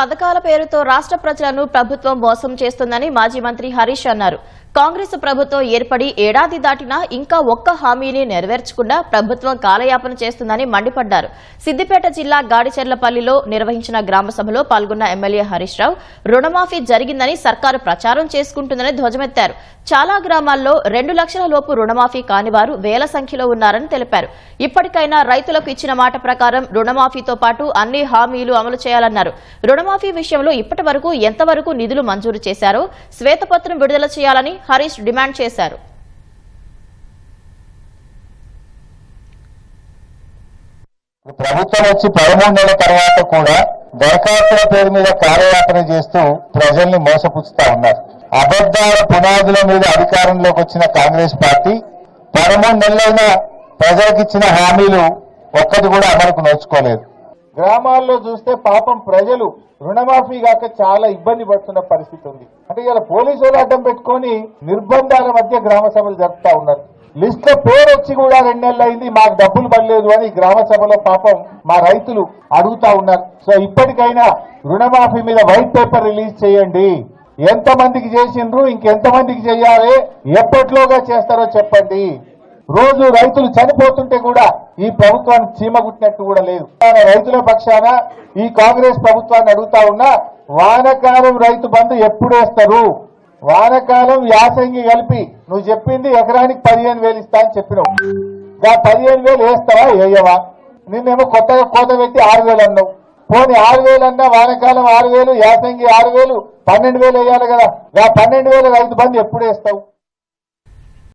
పథకాల పేరుతో రాష్ట్ర ప్రజలను ప్రభుత్వం మోసం చేస్తుందని మాజీ మంత్రి హరీష్ అన్నారు. కాంగ్రెస్ ప్రభుత్వం ఏర్పడి ఏడాది దాటినా ఇంకా ఒక్క హామీని నెరవేర్చకుండా ప్రభుత్వం కాలయాపన చేస్తుందని మండిపడ్డారు. సిద్దిపేట జిల్లా గాడిచెర్లపల్లిలో నిర్వహించిన గ్రామసభలో పాల్గొన్న ఎమ్మెల్యే హరీష్ రావు రుణమాఫీ జరిగిందని సర్కారు ప్రచారం చేసుకుంటుందని ధ్వజమెత్తారు. చాలా గ్రామాల్లో రెండు లక్షల లోపు రుణమాఫీ కాని వారు వేల సంఖ్యలో ఉన్నారని తెలిపారు. ఇప్పటికైనా రైతులకు ఇచ్చిన మాట ప్రకారం రుణమాఫీతో పాటు అన్ని హామీలు అమలు చేయాలన్నారు. రుణమాఫీ విషయంలో ఇప్పటి వరకు ఎంతవరకు నిధులు మంజూరు చేశారో శ్వేతపత్రం విడుదల చేయాలని హరీష్ డిమాండ్ చేశారు. ప్రభుత్వం వచ్చి పదమూడు నెలల తర్వాత కూడా దరఖాస్తుల పేరు మీద కార్యయాత్ర చేస్తూ ప్రజల్ని మోసపుచ్చుతా ఉన్నారు. అబద్దాల పునాదుల మీద అధికారంలోకి వచ్చిన కాంగ్రెస్ పార్టీ పదమూడు నెలలైన ప్రజలకు ఇచ్చిన హామీలు ఒక్కటి కూడా అమలుకు నోచుకోలేదు. గ్రామాల్లో చూస్తే పాపం ప్రజలు రుణమాఫీ కాక చాలా ఇబ్బంది పడుతున్న పరిస్థితి ఉంది. అంటే ఇలా పోలీసు వాళ్ళు అడ్డం పెట్టుకొని నిర్బంధాల మధ్య గ్రామ సభలు జరుపుతా ఉన్నారు. లిస్ట్లో పేరు వచ్చి కూడా రెండు నెలలు అయింది మాకు డబ్బులు పడలేదు అని గ్రామ సభలో పాపం మా రైతులు అడుగుతా ఉన్నారు. సో ఇప్పటికైనా రుణమాఫీ మీద వైట్ పేపర్ రిలీజ్ చేయండి. ఎంత మందికి చేసిండ్రు ఇంకెంత మందికి చేయాలి ఎప్పట్లోగా చేస్తారో చెప్పండి. రోజు రైతులు చనిపోతుంటే కూడా ఈ ప్రభుత్వానికి చీమ కుట్టినట్టు కూడా లేదు. రైతుల పక్షాన ఈ కాంగ్రెస్ ప్రభుత్వాన్ని అడుగుతా ఉన్నా వానకాలం రైతు బంధు ఎప్పుడు వేస్తారు? వానకాలం యాసంగి కలిపి నువ్వు చెప్పింది ఎకరానికి పదిహేను వేలు ఇస్తా అని చెప్పినావు. గా పదిహేను వేలు వేస్తావా? వేయవా? నిన్నేమో కొత్తగా కోత పెట్టి ఆరు వేలు అన్నావు. పోనీ ఆరు వేలు అన్నా వానకాలం ఆరు వేలు యాసంగి ఆరు వేలు పన్నెండు వేలు వేయాలి కదా. ఆ పన్నెండు వేలు రైతు బంధు ఎప్పుడు వేస్తావు?